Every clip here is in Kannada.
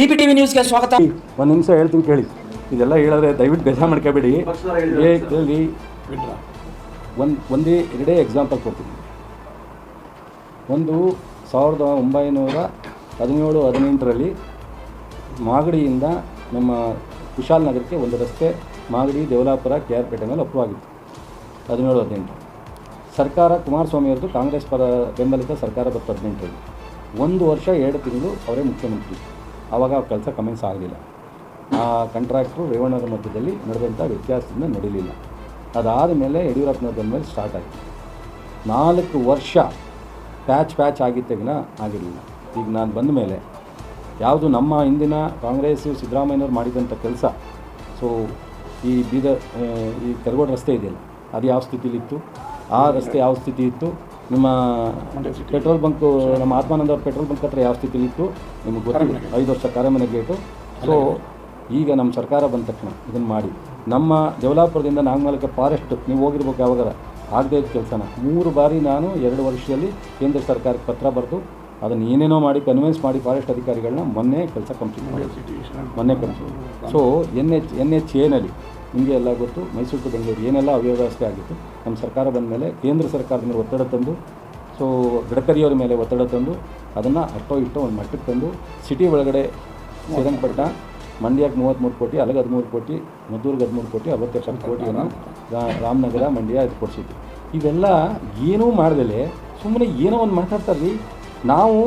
ಬಿಬಿಟಿವಿ ನ್ಯೂಸ್ಗೆ ಸ್ವಾಗತ. ಒಂದು ನಿಮಿಷ ಹೇಳ್ತೀನಿ ಕೇಳಿ. ಇದೆಲ್ಲ ಹೇಳಿದ್ರೆ ದಯವಿಟ್ಟು ಬೇಜಾರು ಮಾಡ್ಕೋಬೇಡಿ. ಏ ಕೇಳಿ. ಒಂದು ಒಂದೇ ಎರಡೇ ಎಕ್ಸಾಂಪಲ್ ಕೊಡ್ತೀನಿ. ಒಂದು ಸಾವಿರದ ಒಂಬೈನೂರ ಹದಿನೇಳು ಹದಿನೆಂಟರಲ್ಲಿ ಮಾಗಡಿಯಿಂದ ನಮ್ಮ ಕುಶಾಲ್ ನಗರಕ್ಕೆ ಒಂದು ರಸ್ತೆ ಮಾಗಡಿ ದೇವಲಾಪುರ ಕೆ ಆರ್ ಪೇಟೆ ಮೇಲೆ ಅಪ್ರೂವ್ ಆಗಿತ್ತು ಹದಿನೇಳು ಹದಿನೆಂಟು. ಸರ್ಕಾರ ಕುಮಾರಸ್ವಾಮಿ ಅವ್ರದ್ದು ಕಾಂಗ್ರೆಸ್ ಪರ ಬೆಂಬಲಿತ ಸರ್ಕಾರ ಬತ್ತು ಹದಿನೆಂಟರಲ್ಲಿ. ಒಂದು ವರ್ಷ ಎರಡು ತಿಂಗಳು ಅವರೇ ಮುಖ್ಯಮಂತ್ರಿ. ಆವಾಗ ಆ ಕೆಲಸ ಕಮೆನ್ಸ್ ಆಗಲಿಲ್ಲ. ಆ ಕಾಂಟ್ರಾಕ್ಟ್ರು ರೇವಣ್ಣರ ಮಧ್ಯದಲ್ಲಿ ನಡೆದಂಥ ವ್ಯತ್ಯಾಸದಿಂದ ನಡೀಲಿಲ್ಲ. ಅದಾದ ಮೇಲೆ ಯಡಿಯೂರಪ್ಪನವ್ರ ಬಂದ ಮೇಲೆ ಸ್ಟಾರ್ಟ್ ಆಯಿತು. ನಾಲ್ಕು ವರ್ಷ ಪ್ಯಾಚ್ ಪ್ಯಾಚ್ ಆಗಿದ್ದಾಗಿನ ಆಗಿರಲಿಲ್ಲ. ಈಗ ನಾನು ಬಂದ ಮೇಲೆ ಯಾವುದು ನಮ್ಮ ಹಿಂದಿನ ಕಾಂಗ್ರೆಸ್ ಸಿದ್ದರಾಮಯ್ಯನವ್ರು ಮಾಡಿದಂಥ ಕೆಲಸ ಸೊ ಈ ಬೀದರ್ ಈ ಕರಗೋಡು ರಸ್ತೆ ಇದೆಯಲ್ಲ, ಅದು ಯಾವ ಸ್ಥಿತಿಲಿತ್ತು? ಆ ರಸ್ತೆ ಯಾವ ಸ್ಥಿತಿ ಇತ್ತು? ನಿಮ್ಮ ಪೆಟ್ರೋಲ್ ಬಂಕು ನಮ್ಮ ಆತ್ಮಾನಂದ ಅವ್ರ ಪೆಟ್ರೋಲ್ ಬಂಕ್ ಹತ್ರ ಯಾವ ಸ್ಥಿತಿ ಇತ್ತು? ನಿಮಗೆ ಗೊತ್ತಿಲ್ಲ. ಐದು ವರ್ಷ ಕಾರೆಮನೆ ಗೇಟು ಸೊ ಈಗ ನಮ್ಮ ಸರ್ಕಾರ ಬಂದ ತಕ್ಷಣ ಇದನ್ನು ಮಾಡಿ. ನಮ್ಮ ಜವಲಾಪುರದಿಂದ ನಾಗಮಲಕ್ಕೆ ಫಾರೆಸ್ಟ್ ನೀವು ಹೋಗಿರ್ಬೇಕು ಯಾವಾಗ ಆಗದೇ ಇದ್ದ ಕೆಲಸನ. ಮೂರು ಬಾರಿ ನಾನು ಎರಡು ವರ್ಷದಲ್ಲಿ ಕೇಂದ್ರ ಸರ್ಕಾರಕ್ಕೆ ಪತ್ರ ಬರೆದು ಅದನ್ನು ಏನೇನೋ ಮಾಡಿ ಕನ್ವಿನ್ಸ್ ಮಾಡಿ ಫಾರೆಸ್ಟ್ ಅಧಿಕಾರಿಗಳನ್ನ ಮೊನ್ನೆ ಕೆಲಸ ಕಂಪ್ಲೀಟ್ ಮಾಡಿ ಮೊನ್ನೆ complete so N H N H ಎನಲ್ಲಿ ನಿಮಗೆ ಎಲ್ಲ ಗೊತ್ತು. ಮೈಸೂರು ಟು ಬೆಂಗಳೂರು ಏನೆಲ್ಲ ಅವ್ಯವಸ್ಥೆ ಆಗಿತ್ತು. ನಮ್ಮ ಸರ್ಕಾರ ಬಂದ ಮೇಲೆ ಕೇಂದ್ರ ಸರ್ಕಾರದ ಮೇಲೆ ಒತ್ತಡ ತಂದು, ಸೊ ಗಡ್ಕರಿಯವರ ಮೇಲೆ ಒತ್ತಡ ತಂದು, ಅದನ್ನು ಅಟ್ಟೋ ಇಟ್ಟೋ ಒಂದು ಮಟ್ಟಕ್ಕೆ ತಂದು, ಸಿಟಿ ಒಳಗಡೆ ಶ್ರೀರಂಗಪಟ್ಟಣ, ಮಂಡ್ಯಕ್ಕೆ ಮೂವತ್ತ್ಮೂರು ಕೋಟಿ ಅಲ್ಲಿಗೆ ಹದಿಮೂರು ಕೋಟಿ, ಮದ್ದೂರಿಗೆ ಹದಿಮೂರು ಕೋಟಿ ಅರವತ್ತೆಪ್ಪತ್ತು ಕೋಟಿಯನ್ನು ರಾಮನಗರ, ಮಂಡ್ಯ ಇದು ಕೊಡಿಸಿದ್ವಿ. ಇವೆಲ್ಲ ಏನೂ ಮಾಡ್ದಲೆ ಸುಮ್ಮನೆ ಏನೋ ಒಂದು ಮಾತಾಡ್ತಾರೆ ರೀ ನಾವು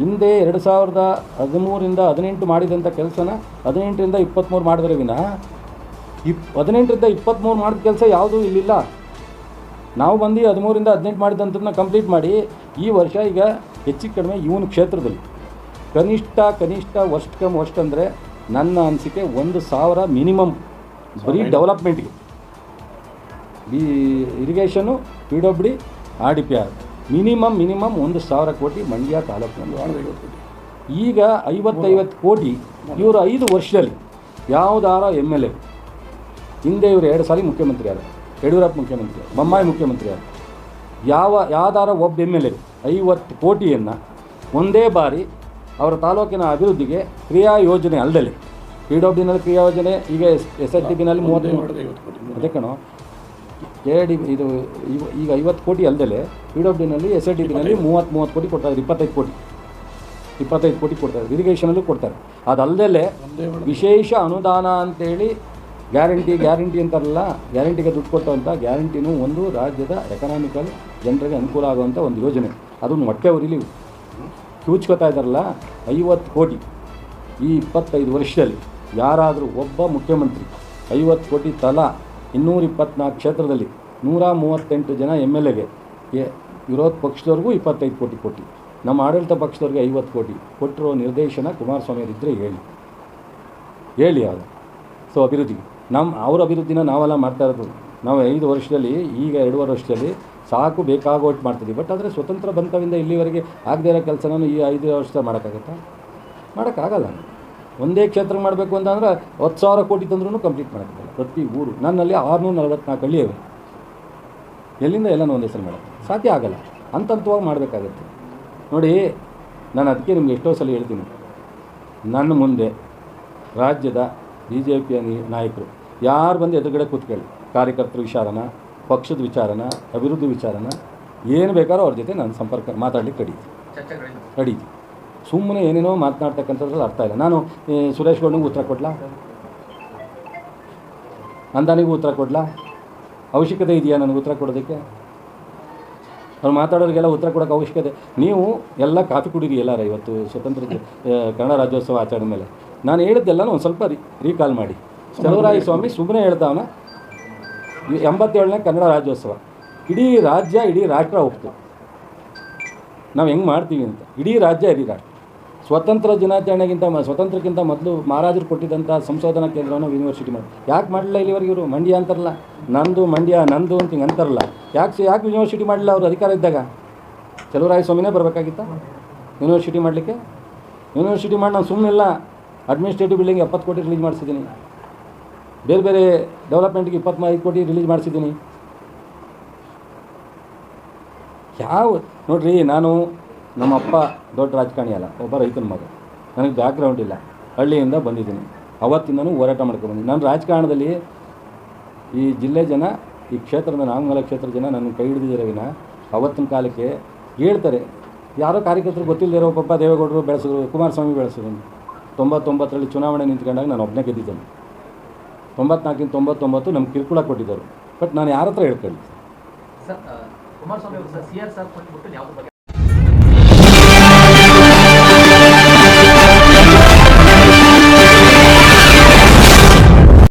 ಹಿಂದೆ ಎರಡು ಸಾವಿರದ ಹದಿಮೂರಿಂದ ಹದಿನೆಂಟು ಮಾಡಿದಂಥ ಕೆಲಸನ, ಹದಿನೆಂಟರಿಂದ ಇಪ್ಪತ್ತ್ಮೂರು ಮಾಡಿದ್ರೆ ವಿನ ಇಪ್ ಹದಿನೆಂಟರಿಂದ ಇಪ್ಪತ್ತ್ಮೂರು ಮಾಡಿದ ಕೆಲಸ ಯಾವುದೂ ಇಲ್ಲಿಲ್ಲ. ನಾವು ಬಂದು ಹದಿಮೂರಿಂದ ಹದಿನೆಂಟು ಮಾಡಿದಂಥದ್ದನ್ನ ಕಂಪ್ಲೀಟ್ ಮಾಡಿ ಈ ವರ್ಷ ಈಗ ಹೆಚ್ಚಿಗೆ ಕಡಿಮೆ ಇವನ ಕ್ಷೇತ್ರದಲ್ಲಿ. ಕನಿಷ್ಠ ಕನಿಷ್ಠ ವರ್ಷ ಕಮ್ ವರ್ಷ ಅಂದರೆ ನನ್ನ ಅನಿಸಿಕೆ ಒಂದು ಸಾವಿರ ಮಿನಿಮಮ್ ಬರೀ ಡೆವಲಪ್ಮೆಂಟ್ಗೆ ಈ irrigation P W D R D P R minimum minimum ಒಂದು ಸಾವಿರ ಕೋಟಿ ಮಂಡ್ಯ ತಾಲೂಕಿನಲ್ಲಿ ಈಗ ಐವತ್ತೈವತ್ತು ಕೋಟಿ ಇವರು ಐದು ವರ್ಷದಲ್ಲಿ ಯಾವುದಾರ ಎಂ ಎಲ್ ಎ ಹಿಂದೆ ಇವರು ಎರಡು ಸಾರಿ ಮುಖ್ಯಮಂತ್ರಿ ಆದರು ಯಡಿಯೂರಪ್ಪ ಮುಖ್ಯಮಂತ್ರಿ ಆದರು ಬೊಮ್ಮಾಯಿ ಮುಖ್ಯಮಂತ್ರಿ ಆದರು ಯಾವ ಯಾವ್ದಾರ ಒಬ್ಬ ಎಂ ಎಲ್ ಎ ಐವತ್ತು ಕೋಟಿಯನ್ನು ಒಂದೇ ಬಾರಿ ಅವರ ತಾಲೂಕಿನ ಅಭಿವೃದ್ಧಿಗೆ ಕ್ರಿಯಾ ಯೋಜನೆ ಅಲ್ಲದೆ ಪಿ ಡಬ್ಲ್ಯೂ ಡಿನಲ್ಲಿ ಕ್ರಿಯಾ ಯೋಜನೆ ಈಗ ಎಸ್ ಎಸ್ ಎಸ್ ಡಿ ಬಿನಲ್ಲಿ ಮೂವತ್ತು ಅದೇ ಕಣೋ. ಕೆ ಡಿ ಇದು ಈಗ ಐವತ್ತು ಕೋಟಿ ಅಲ್ಲದೆ ಪಿ ಡಬ್ಲ್ಯೂ ಡಿನಲ್ಲಿ ಎಸ್ ಎಸ್ ಡಿ ಬಿನಲ್ಲಿ ಮೂವತ್ತು ಮೂವತ್ತು ಕೋಟಿ ಕೊಡ್ತಾರೆ ಇಪ್ಪತ್ತೈದು ಕೋಟಿ. ಇಪ್ಪತ್ತೈದು ಕೋಟಿ ಕೊಡ್ತಾರೆ. ಇರಿಗೇಷನಲ್ಲೂ ಕೊಡ್ತಾರೆ ಅದಲ್ಲದೆ ವಿಶೇಷ ಅನುದಾನ ಅಂತೇಳಿ ಗ್ಯಾರಂಟಿ ಗ್ಯಾರಂಟಿ ಅಂತಾರಲ್ಲ, ಗ್ಯಾರಂಟಿಗೆ ದುಡ್ಡು ಕೊಟ್ಟಂಥ ಗ್ಯಾರಂಟಿನೂ ಒಂದು ರಾಜ್ಯದ ಎಕನಾಮಿಕಲ್ ಜನರಿಗೆ ಅನುಕೂಲ ಆಗುವಂಥ ಒಂದು ಯೋಜನೆ. ಅದನ್ನು ಹೊಟ್ಟೆ ಅವರಿಲಿ ಕ್ಯೂಚ್ಕೋತಾ ಇದ್ದಾರಲ್ಲ, ಐವತ್ತು ಕೋಟಿ ಈ ಇಪ್ಪತ್ತೈದು ವರ್ಷದಲ್ಲಿ. ಯಾರಾದರೂ ಒಬ್ಬ ಮುಖ್ಯಮಂತ್ರಿ, ಐವತ್ತು ಕೋಟಿ ತಲಾ ಇನ್ನೂರ ಇಪ್ಪತ್ನಾಲ್ಕು ಕ್ಷೇತ್ರದಲ್ಲಿ ನೂರ ಮೂವತ್ತೆಂಟು ಜನ ಎಂ ಎಲ್ ಎಗೆ ವಿರೋಧ ಪಕ್ಷದವ್ರಿಗೂ ಇಪ್ಪತ್ತೈದು ಕೋಟಿ ಕೊಟ್ಟು. ನಮ್ಮ ಆಡಳಿತ ಪಕ್ಷದವ್ರಿಗೆ ಐವತ್ತು ಕೋಟಿ ಕೊಟ್ಟಿರೋ ನಿರ್ದೇಶನ ಕುಮಾರಸ್ವಾಮಿ ಇದ್ದರೆ ಹೇಳಿ. ಹೇಳಿ ಅದು ಸೊ, ಅಭಿವೃದ್ಧಿಗೆ. ನಮ್ಮ ಅವ್ರ ಅಭಿವೃದ್ಧಿನ ನಾವೆಲ್ಲ ಮಾಡ್ತಾ ಇರೋದು. ನಾವು ಐದು ವರ್ಷದಲ್ಲಿ, ಈಗ ಎರಡೂವರೆ ವರ್ಷದಲ್ಲಿ ಸಾಕು ಬೇಕಾಗೋಟ್ಟು ಮಾಡ್ತಿದ್ದೀವಿ ಬಟ್ ಆದರೆ ಸ್ವತಂತ್ರ ಬಂತವಿಂದ ಇಲ್ಲಿವರೆಗೆ ಆಗದೇ ಇರೋ ಕೆಲಸನೂ ಈ ಐದು ವರ್ಷ ಮಾಡೋಕ್ಕಾಗತ್ತಾ? ಮಾಡೋಕ್ಕಾಗಲ್ಲ. ಒಂದೇ ಕ್ಷೇತ್ರ ಮಾಡಬೇಕು ಅಂತಂದ್ರೆ ಹತ್ತು ಸಾವಿರ ಕೋಟಿ ತಂದ್ರೂ ಕಂಪ್ಲೀಟ್ ಮಾಡೋಕ್ಕಾಗಲ್ಲ. ಪ್ರತಿ ಊರು. ನನ್ನಲ್ಲಿ ಆರುನೂರ ನಲವತ್ನಾಲ್ಕು ಹಳ್ಳಿ ಎಲ್ಲಿಂದ ಎಲ್ಲನೂ ಒಂದೇ ಸಲ ಮಾಡೋದು ಸಾಧ್ಯ ಆಗಲ್ಲ. ಹಂತ ಹಂತವಾಗಿ ಮಾಡಬೇಕಾಗತ್ತೆ. ನೋಡಿ, ನಾನು ಅದಕ್ಕೆ ನಿಮ್ಗೆ ಎಷ್ಟೋ ಸಲ ಹೇಳ್ತೀನಿ. ನನ್ನ ಮುಂದೆ ರಾಜ್ಯದ ಬಿ ಜೆ ಪಿಯ ನಾಯಕರು ಯಾರು ಬಂದು ಎದುರುಗಡೆ ಕೂತ್ಕೊಳ್ಳಿ. ಕಾರ್ಯಕರ್ತರ ವಿಚಾರನ, ಪಕ್ಷದ ವಿಚಾರನ, ಅಭಿವೃದ್ಧಿ ವಿಚಾರನ, ಏನು ಬೇಕಾದ್ರೂ ಅವ್ರ ಜೊತೆ ನಾನು ಸಂಪರ್ಕ ಮಾತಾಡಲಿಕ್ಕೆ ಕಡೀತಿ ಕಡೀತಿ. ಸುಮ್ಮನೆ ಏನೇನೋ ಮಾತನಾಡ್ತಕ್ಕಂಥದ್ರಲ್ಲಿ ಅರ್ಥ ಇಲ್ಲ. ನಾನು ಸುರೇಶ್ ಗೌಡನಿಗೆ ಉತ್ತರ ಕೊಡಲ? ಅಂದಾನಿಗೂ ಉತ್ತರ ಕೊಡಲಾ? ಅವಶ್ಯಕತೆ ಇದೆಯಾ ನನಗೆ ಉತ್ತರ ಕೊಡೋದಕ್ಕೆ? ಅವ್ರು ಮಾತಾಡೋರಿಗೆಲ್ಲ ಉತ್ತರ ಕೊಡೋಕೆ ಅವಶ್ಯಕತೆ. ನೀವು ಎಲ್ಲ ಕಾಫಿ ಕುಡೀರಿ ಎಲ್ಲಾರ ಇವತ್ತು. ಸ್ವತಂತ್ರ ಕನ್ನಡ ರಾಜ್ಯೋತ್ಸವ ಆಚರಣೆ ಮೇಲೆ. ನಾನು ಹೇಳಿದ್ದೆಲ್ಲನೂ ಒಂದು ಸ್ವಲ್ಪ ರೀ ರೀಕಾಲ್ ಮಾಡಿ. ಚಲುವರಾಯ ಸ್ವಾಮಿ ಸುಮ್ಮನೆ ಹೇಳ್ತಾವನ ಎಂಬತ್ತೇಳನೇ ಕನ್ನಡ ರಾಜ್ಯೋತ್ಸವ. ಇಡೀ ರಾಜ್ಯ, ಇಡೀ ರಾಷ್ಟ್ರ ಹೋಗ್ತು ನಾವು ಹೆಂಗೆ ಮಾಡ್ತೀವಿ ಅಂತ. ಇಡೀ ರಾಜ್ಯ ಇಡೀ ರಾಷ್ಟ್ರ. ಸ್ವತಂತ್ರ ದಿನಾಚರಣೆಗಿಂತ ಸ್ವತಂತ್ರಕ್ಕಿಂತ ಮೊದಲು ಮಹಾರಾಜರು ಕೊಟ್ಟಿದ್ದಂಥ ಸಂಶೋಧನಾ ಕೇಂದ್ರವನ್ನು ಯೂನಿವರ್ಸಿಟಿ ಮಾಡಿ ಯಾಕೆ ಮಾಡಲಿಲ್ಲ ಇಲ್ಲಿವರೆಗೆ ಇವರು? ಮಂಡ್ಯ ಅಂತಾರಲ್ಲ. ನಂದು ಮಂಡ್ಯ, ನಂದು ಅಂತ ಹಿಂಗೆ ಅಂತಾರಲ್ಲ. ಯಾಕೆ ಯಾಕೆ ಯೂನಿವರ್ಸಿಟಿ ಮಾಡಲಿಲ್ಲ ಅವರು ಅಧಿಕಾರ ಇದ್ದಾಗ? ಚಲುವರಾಯ ಸ್ವಾಮಿನೇ ಬರಬೇಕಾಗಿತ್ತ? ಯೂನಿವರ್ಸಿಟಿ ಮಾಡಲಿಕ್ಕೆ? ಯೂನಿವರ್ಸಿಟಿ ಮಾಡಿ ನಾನು ಸುಮ್ಮನೆಲ್ಲ ಅಡ್ಮಿನಿಸ್ಟ್ರೇಟಿವ್ ಬಿಲ್ಡಿಂಗ್ ಎಪ್ಪತ್ತು ಕೋಟಿ ರಿಲೀಸ್ ಮಾಡಿಸಿದ್ದೀನಿ. ಬೇರೆ ಬೇರೆ ಡೆವಲಪ್ಮೆಂಟ್ಗೆ ಇಪ್ಪತ್ತೈದು ಕೋಟಿ ರಿಲೀಸ್ ಮಾಡಿಸಿದ್ದೀನಿ. ಯಾವ, ನೋಡ್ರಿ, ನಾನು ನಮ್ಮಪ್ಪ ದೊಡ್ಡ ರಾಜಕಾರಣಿ ಅಲ್ಲ, ಒಬ್ಬ ರೈತನ ಮಗ. ನನಗೆ ಬ್ಯಾಕ್ಗ್ರೌಂಡ್ ಇಲ್ಲ. ಹಳ್ಳಿಯಿಂದ ಬಂದಿದ್ದೀನಿ. ಅವತ್ತಿಂದನೂ ಹೋರಾಟ ಮಾಡ್ಕೊಂಡು ನಾನು ರಾಜಕಾರಣದಲ್ಲಿ ಈ ಜಿಲ್ಲೆ ಜನ, ಈ ಕ್ಷೇತ್ರದ ನಾಮಂಗಲ ಕ್ಷೇತ್ರ ಜನ ನನ್ನ ಕೈ ಹಿಡಿದಿದ್ದಾರೆ ವಿನ. ಅವತ್ತಿನ ಕಾಲಕ್ಕೆ ಹೇಳ್ತಾರೆ, ಯಾರೋ ಕಾರ್ಯಕರ್ತರು ಗೊತ್ತಿಲ್ಲದಿರೋ ಪಪ್ಪ ದೇವೇಗೌಡರು ಬೆಳೆಸಿದ್ರು, ಕುಮಾರಸ್ವಾಮಿ ಬೆಳೆಸಿದ್ರು. ತೊಂಬತ್ತೊಂಬತ್ತರಲ್ಲಿ ಚುನಾವಣೆ ನಿಂತ್ಕೊಂಡಾಗ ನಾನು ಒಬ್ಬನೇ ಗೆದ್ದಿದ್ದೇನೆ. ತೊಂಬತ್ನಾಲ್ಕಿಂದ ತೊಂಬತ್ತೊಂಬತ್ತು ನಮ್ಗೆ ಕಿರುಕುಳ ಕೊಟ್ಟಿದ್ದರು. ಬಟ್ ನಾನು ಯಾರ ಹತ್ರ ಹೇಳ್ಕೊಳ್ಳಿ